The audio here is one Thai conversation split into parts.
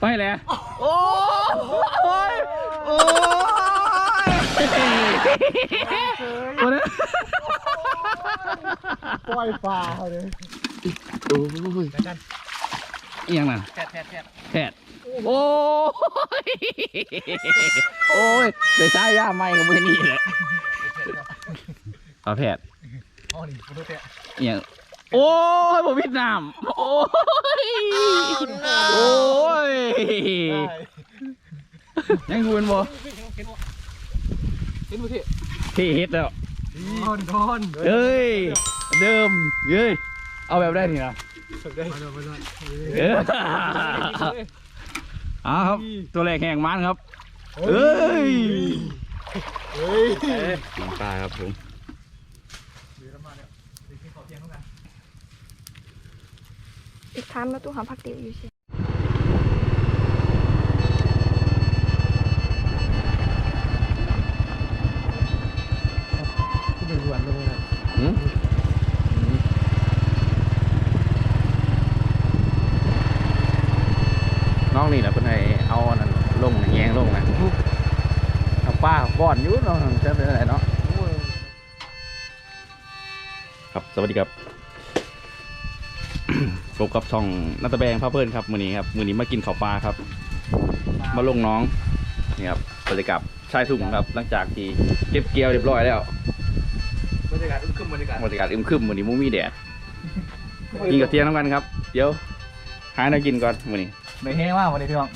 ไปแหละโอ้ยโอ้ยโอ้ยปล่อยปลาเลยโอ้ยแล้วกันอีหยังน่ะแผดแผดแผดแพทย์โอ้ยโอ้ยไปใช้ย่าไม้กับมือนี่แหละเอาแพทย์อ๋อนี่คุณดูเตะอหย่าง โอ้ยผมพิดน้ำโอ้ยโอ้ยยังกูเป็นบ่เห็นมือเตะที่เฮ็ดแล้วทอนทอนเอ้ยเดิมเอ้ยเอาแบบได้นี่นะได้มาด้วยมาด้วยเออเอาครับตัวแรกแห่งมันครับเอ้ยเฮ้ยกินปลาครับผม อีกครั้งเราตู้หาผักติ๋วอยู่ใช่ที่เป็นหวานลงเลยหืมน้องนี่นะเพิ่นให้เอาอันนั้นลงแยงลงนะเอาป้าก้อนอยู่เนาะจะเป็นอะไรเนาะครับสวัสดีครับ พบกับช่องนัตตะแบงพาเพื่อนครับมือนี้ครับมือนี้มากินข้าวปลาครับ มาลงน้องนี่ครับบรรยากาศชายทุ่งครับ หลังจากที่เก็บเกี่ยวเรียบร้อยแล้วบรรยากาศอึมครึมบรรยากาศบรรยากาศอึมครึมมือนี้มุมีแดดกินกับเทียงน้ำกันครับ เดี๋ยวหาอะไรกินก่อนมือนี้ไม่แห้งมากวันนี้พี่น้อง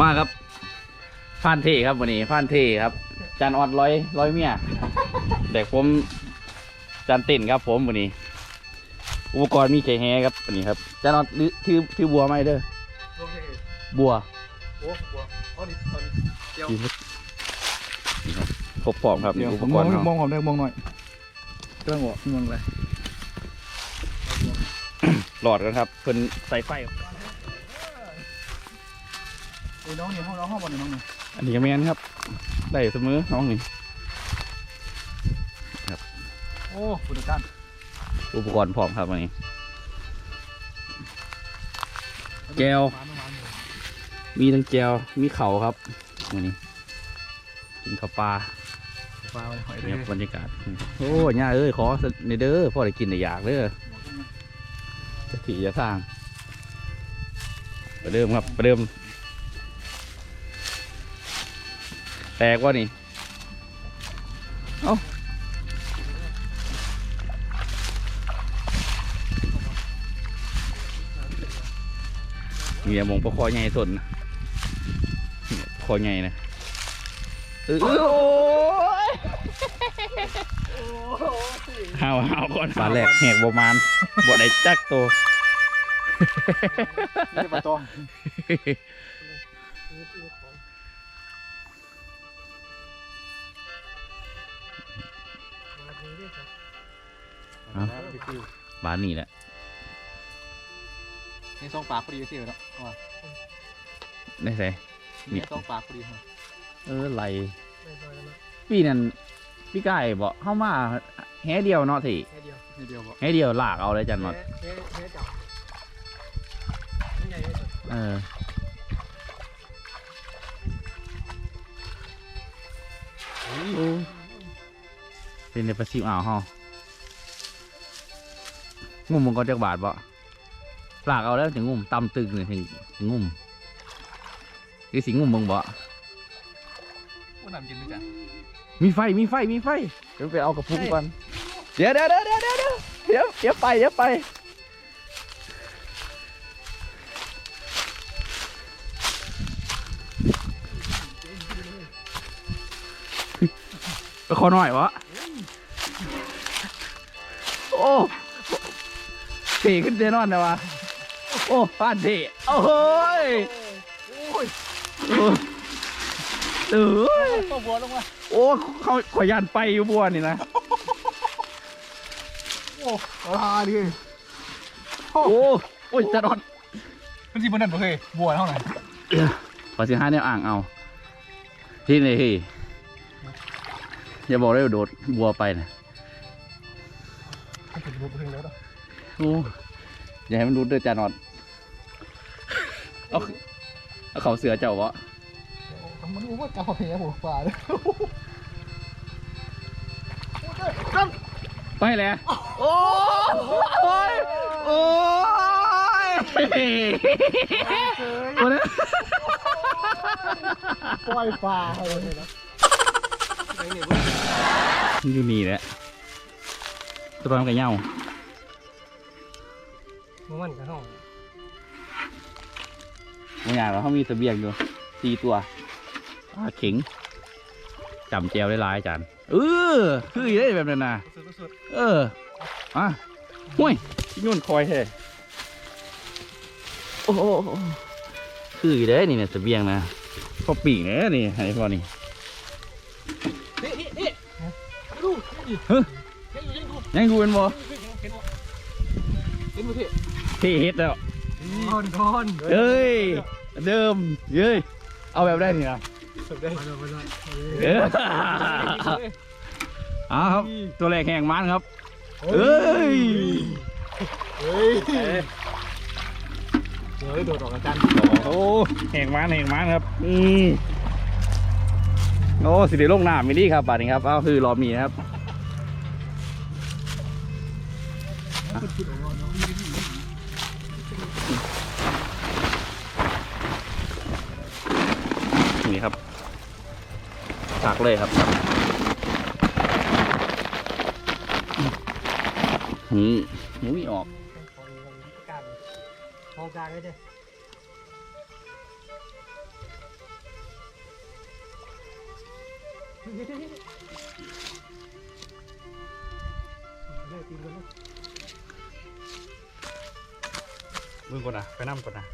มาครับพานเท่ครับวันนี้พานเท่ครับ จานออดร้อยร้อยเมียเด็กผมจานเต้นครับผมวันนี้ อุปกรณ์มีใจแฮครับวันนี้ครับจานออดหรือถือถือบัวไหมเด้อโอเคบัวโอ้บัวอ๋อนี่ตอนนี้เจียวนี่ครับครบพร้อมครับนี่อุปกรณ์มเนาะองผมได้มองหน่อยเครื่องหัวมองอะไรหลอดกันครับเพิ่นใส่ไฟโอ้ยน้องนี่ห้องน้องห้องบอลนี่น้องนี่อันนี้ก็แมนครับ ได้เสมอน้องนี่โอ้คุณดูกัน อุปกรณ์พร้อมครับวันนี้ แก้ว มีทั้งแจวมีเข่าวครับวันนี้กินข้าวปลาปลาหอยเลเนี่ยยบรรยากาศ โอ้ย่าเอ้ยขอในเด้อพ่อได้กินได้อยากเด้อจะถีจะทางไปเริ่มครับไปเริ่มแตกว่านี่ เอ้า มีอย่ามองปลาคอใหญ่สนนะเนี่ยปลาคอใหญ่นะเออโอ้ยห้าวห้าวก่อนปลาแรกแหกบมานบ่ได้จักตัวนี่ปลาตองบานนี่แหละ นี่ซองปลาพอดีสิเนาะว่าได้ใส่นี่ซองปลาพอดีฮะเออไหลปีนั้นพี่ไก่บอกเข้ามาแห่เดียวเนาะสิแค่เดียวนี่เดียวบ่แห่เดียวลากเอาเลยจันหมดแค่แค่จับไม่ใหญ่เลยเออโอ้เป็นในประชิวอ่าวเฮางุ่มมังกรจักบาทบ่ ลากเอาแล้วถึงงุ่มตำตึงเลยถึงถึงงุ่มคือสิงงุ่มมึงบ่ว่าน้ำเย็นไหมจ๊ะมีไฟมีไฟมีไฟเดี๋ยวไปเอากระพุ้งก่อนเดี๋ยวเดี๋ยวเดี๋ยวเดี๋ยวเดี๋ยวเดี๋ยวเดี๋ยวไปเดี๋ยวไปไปขอหน่อยวะโอ้เตะขึ้นเตะนอนเลยวะ โอ้ฟาดเทโอ้โหยโอ้ยโอ้เอ้ยตัวบัวลงมาโอ้เขาขอยานไปอยู่บัวนี่นะโอ้ลาดิโอ้โอ้ยจะนอนมันสิบนนั่นบ่เคยบัวเท่าไหร่ขอสิห้าแนวอ่างเอา ที่ไหนที่อย่าบอกได้ว่าโดดบัวไปนะมันถึงบัวไปถึงแล้วเนาะโอ้อย่าให้มันรุดเด้อจานอด เอาเอาเขาเสือเจ้าวะมันรู้ว่าเก่าแผลหัวฝ่าเลยไปแล้วโอ้ยโอ้ยโอ้ยปล่อยฝ่าเลยนะอยู่นี่แหละตัวมันกับเหย้ามันกระห้อง บางอย่างเราเขามีเสบียงอยู่สี่ตัวปลาเข็งจำแจวได้หลายๆจานเออคือได้แบบนั้นนะสุดสุดเอออะห้วยยุ่นคอยเท่โอ้โหคือได้นี่เนี่ยเสบียงนะพอปีกเนี่ยนี่ไอ้พอนี่นี่นี่นี่ดูนี่เฮ้ยเห็นยังดูยังดูเป็นบ่เห็นเห็นเห็นดูที่ที่เฮ็ดแล้วก้อนก้อนเอ้ยเดิมเย้ยเอาแบบได้นี่นะสุดได้มาเลยมาเลยเออเอาครับตัวแรกแห่งมันครับเอ้ยเฮ้ยเฮ้ยโดดออกอาจารย์โอ้แห่งมันแห่งมันครับอืมโอ้สิเดลงน้ำไม่ดีครับบาดนี้ครับเอาคือรอบนี้นะครับ นี่ครับตักเลยครับหืมหมูไม่ออกมองกลางเลยเจ้เลิกกินกันแล้วมึงก่อนนะไปนั่งก่อนนะ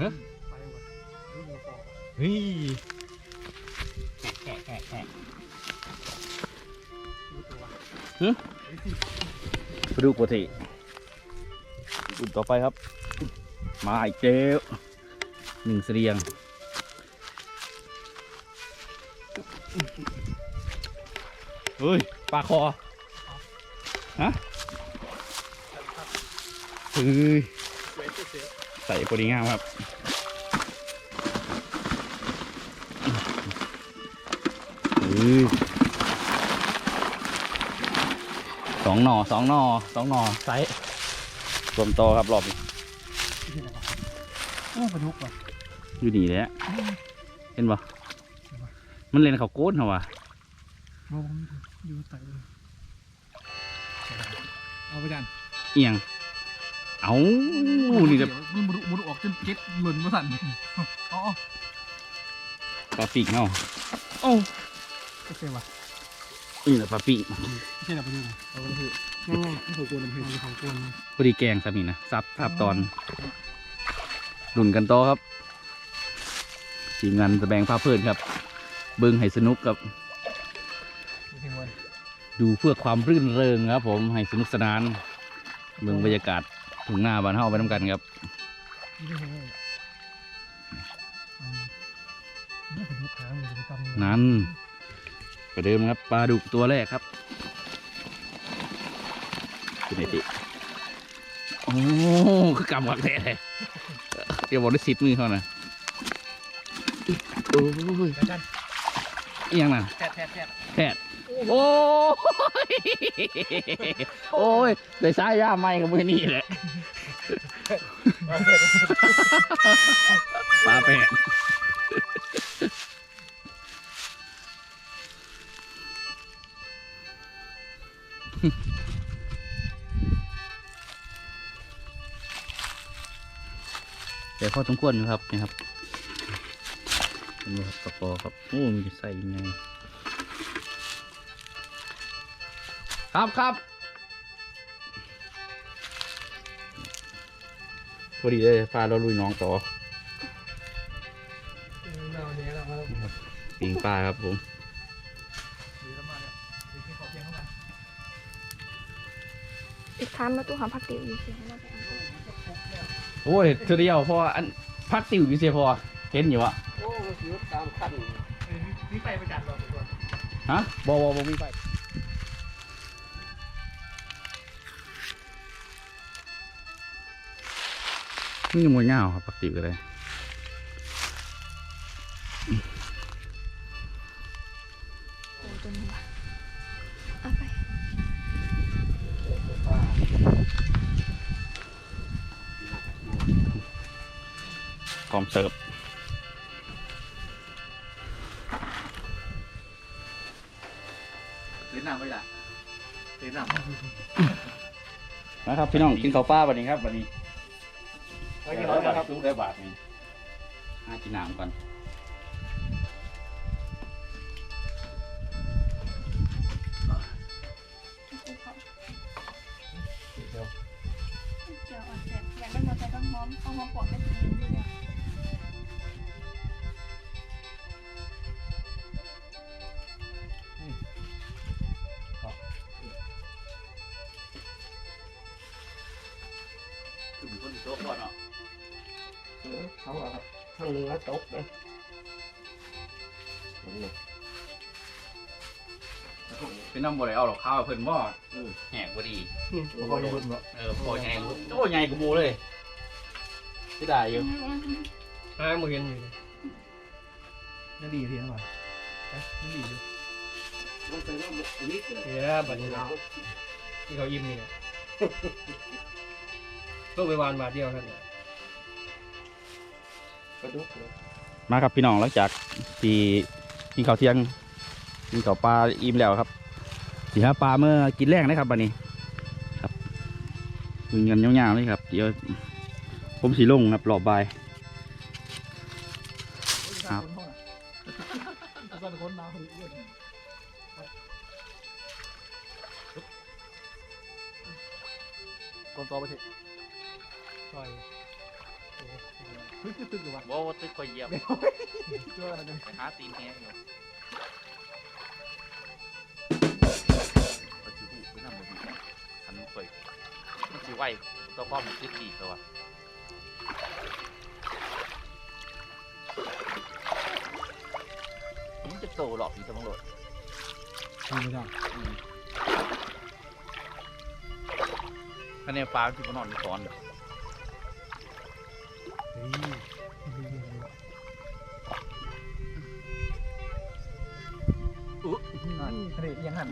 ฮะ ไปก่อนดูหัวฟองเฮ้ยแกะแกะแกะดูตัวไปดูปกติอุ่นต่อไปครับ มาอีกเจ้วหนึ่งเสียง เฮ้ยปลาคอ ฮะเฮ้ยเว้นเสีย ใส่พอดีงามครับเฮ้ยสองหน่อสองหน่อสองหน่อไซส์รวมโตอครับรอบนี้โอ้ปลาดุกว่ะอยู่นี่แหละเห็นปะมันเล่นเขาวโก้นเหรอวะมองอยู่ใต้เอาไปดันเอียง เอานี่จะมันมุดมุดออกจนเจ็ดหล่นมาสั่นอ๋อปลาปีกเนาะโอ้ไม่ใช่ว่ะนี่แหละปลาปีกไม่ใช่หรอปลาดุกเอาไปเถอะง่ายๆไม่ถูกกวนน้ำเพลินของกวนพอดีแกงสามีนะซับทับตอนดุนกันต่อครับทีมงานแสดงภาพเพลินครับ เบิ้งให้สนุกกับที่วันดูเพื่อความรื่นเริงครับ ผมให้สนุกสนานเมืองบรรยากาศ ถุงหน้าบ้านเฮาไปน้ำกันครับนี่ไม่ใช่นี่เป็นลูกค้ามันจะทำนั้นประเดิมครับปลาดุกตัวแรกครับเป็นไงติโอ้คือกำกักแท้เลยเดี๋ยวบอกได้สิบมือเขานะโอ้ย แล้วกันเอียงน่ะแทบแทบแทบแพทย์โอ้ยโอ้ยได้สายย่าไม้กับมือนี่แหละปลาแปดแต่พอสมควรอยู่ครับนี่ครับ เป็นว่าครับกระปอครับโอ้มีใส่ยังไง ครับครับพอดีเลยพาเราลุยน้องต่อเราเนี้ยเราปิงปลาครับผมดีแล้วมาเนี่ยดีที่ขอเพียงเข้ามาอีกครั้งแล้วตู้หาผักติ๋วอยู่เราไปเอโอ้ยเธอเดียวพออันพักติ๋วอยู่เสียพอเห็นอยู่วะโอ้ชีวิตตามขั้นนี่ไปประจันหรอทุกคนฮะบอบอบอมีไฟนี่ยังมวยเงาครับพักติวก็ได้โอ้ตัวนี้ว่ะเอาไปพร้อมเสิร์ฟ ตื่นน้นะครับพี่น้องกินข้าวปลาวันนี้ครับวันนี้ำไปกินร้อนนะครับลูกได้บาทนี่หากินน้ำก่อน ถึงคนโต๊ะก่อนเนาะเขาอะครับทางเนื้อตกเลยเป็นน้ำบ่ได้เอาหรอกข้าวเพิ่นบ่แหกบ่ดีพอจะรุนบ่เออพอใหญ่โอ้ใหญ่กูบูเลยสิได้อยู่ห้าหมื่นอยู่นั่นดีพี่น้องนั่นดีอยู่มันเป็นว่าวิกเลยเดี๋ยวบัดนี้เราที่เขายิ้มนี่ ก็ไปวานบาทเดียวครับกระดูกเลยมาครับพี่น้องหลังจากที่กินข้าวเที่ยงกินข้าวปลาอิ่มแล้วครับสิหาปลาเมื่อกินแรกนะครับบัดนี้ ครับคุยกันยาวๆเลยครับ เดี๋ยวผมสีลงครับรอบบ่ายครับคนคนน้ำคนเยอะ คนต่อไปเถอะต่อยเฮ้ยตึกอยู่วะบ่ตึกคอยเหยียบเจออะไรกันไปหาตีนแหงอยู่ปัจจุบันคือทำแบบนี้ทันข่อยมันสิไหวตัวป้อมมันคิดดีตัวมันจะโตหรอกอีสมองโหลดไม่ได้คะแนนฟ้าที่มันนอนอยู่ซ้อนเด้อ เฮ้ยอุ๊เฮ้ยยังหัน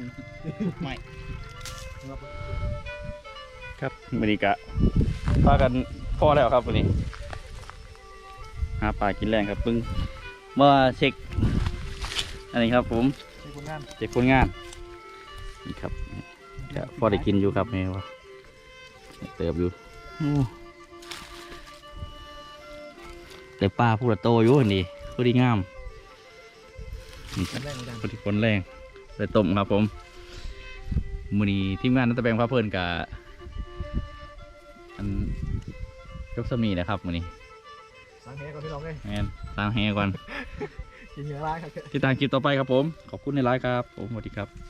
ครับวันนี้กะพากันพอแล้วครับวันนี้หาปลากินแรงครับเพิ่งเมื่อเช็คอันนี้ครับผมมีผลงานเช็คผลงานนี่ครับก็พอได้กินอยู่ครับนี่ว่าเติบอยู่ แต่ปลาพูดโตอยู่อันนี้พอดีงามนี่ครับแรกเหมือนกันพอดีคนแรงเลยต้มครับผมมือนี้ทีมงานนัตะแบงพาเพลินกับอันยกสมีนะครับมือนี้ล้างแหก่อนพี่น้องเลยแมนล้างแหก่อนกินเยอะร้ายครับติดตามคลิปต่อไปครับผม ขอบคุณในไลน์ครับ ผมสวัสดีครับ